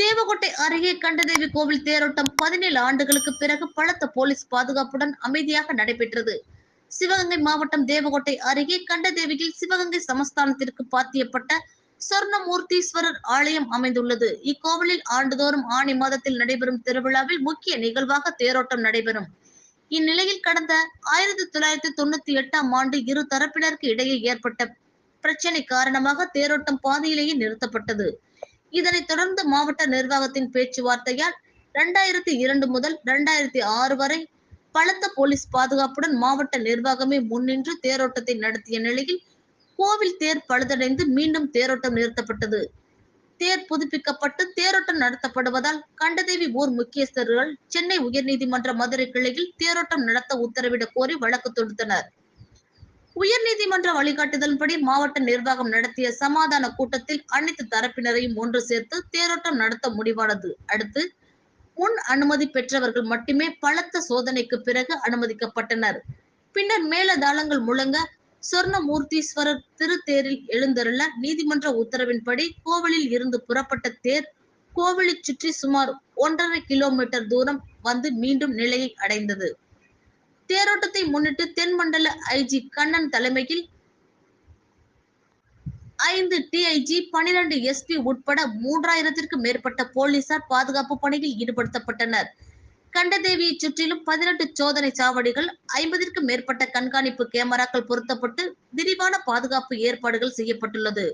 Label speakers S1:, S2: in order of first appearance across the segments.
S1: தேவகோட்டை அருகே கண்டதேவி கோவில் தேரோட்டம் பதினேழு ஆண்டுகளுக்கு பிறகு பலத்த போலீஸ் பாதுகாப்புடன் அமைதியாக நடைபெற்றது. சிவகங்கை மாவட்டம் தேவகோட்டை அருகே கண்டதேவியில் சிவகங்கை சமஸ்தானத்திற்கு பாத்தியப்பட்ட சொர்ணமூர்த்தீஸ்வரர் ஆலயம் அமைந்துள்ளது. இக்கோவிலில் ஆண்டுதோறும் ஆணி மாதத்தில் நடைபெறும் திருவிழாவில் முக்கிய நிகழ்வாக தேரோட்டம் நடைபெறும். இந்நிலையில் கடந்த ஆயிரத்தி தொள்ளாயிரத்தி தொண்ணூத்தி எட்டாம் ஆண்டு இரு தரப்பினருக்கு இடையே ஏற்பட்ட பிரச்சனை காரணமாக தேரோட்டம் பாதையிலேயே நிறுத்தப்பட்டது. இதனைத் தொடர்ந்து மாவட்ட நிர்வாகத்தின் பேச்சுவார்த்தையால் இரண்டாயிரத்தி இரண்டு முதல் இரண்டாயிரத்தி ஆறு வரை பலத்த போலீஸ் பாதுகாப்புடன் மாவட்ட நிர்வாகமே முன்னின்று தேரோட்டத்தை நடத்திய நிலையில் கோவில் தேர் பழுதடைந்து மீண்டும் தேரோட்டம் நிறுத்தப்பட்டது. தேர் புதுப்பிக்கப்பட்டு தேரோட்டம் நடத்தப்படுவதால் கண்டதேவி ஊர் முக்கியஸ்தர்கள் சென்னை உயர்நீதிமன்ற மதுரை கிளையில் தேரோட்டம் நடத்த உத்தரவிடக் கோரி வழக்கு தொடுத்தனர். உயர்நீதிமன்ற வழிகாட்டுதலின்படி மாவட்ட நிர்வாகம் நடத்திய சமாதான கூட்டத்தில் அனைத்து தரப்பினரையும் ஒன்று சேர்த்து தேரோட்டம் நடத்த முடிவானது. அடுத்து முன் அனுமதி பெற்றவர்கள் மட்டுமே பலத்த சோதனைக்கு பிறகு அனுமதிக்கப்பட்டனர். பின்னர் மேலதாளங்கள் முழங்க சொர்ணமூர்த்தீஸ்வரர் திருத்தேரில் எழுந்தருள நீதிமன்ற உத்தரவின்படி கோவிலில் இருந்து புறப்பட்ட தேர் கோவிலை சுற்றி சுமார் ஒன்றரை கிலோமீட்டர் தூரம் வந்து மீண்டும் நிலையை அடைந்தது. தேரோட்டத்தை முன்னிட்டு தென்மண்டல ஐஜி கண்ணன் தலைமையில் ஐந்து டிஐஜி பனிரெண்டு எஸ்பி உட்பட மூன்றாயிரத்திற்கும் மேற்பட்ட போலீசார் பாதுகாப்பு பணியில் ஈடுபடுத்தப்பட்டனர். கண்டதேவியை சுற்றிலும் பதினெட்டு சோதனை சாவடிகள் ஐம்பதிற்கும் மேற்பட்ட கண்காணிப்பு கேமராக்கள் பொருத்தப்பட்டு விரிவான பாதுகாப்பு ஏற்பாடுகள் செய்யப்பட்டுள்ளது.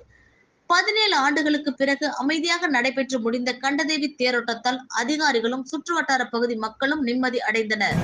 S1: பதினேழு ஆண்டுகளுக்கு பிறகு அமைதியாக நடைபெற்று முடிந்த கண்டதேவி தேரோட்டத்தால் அதிகாரிகளும் சுற்றுவட்டார பகுதி மக்களும் நிம்மதி அடைந்தனர்.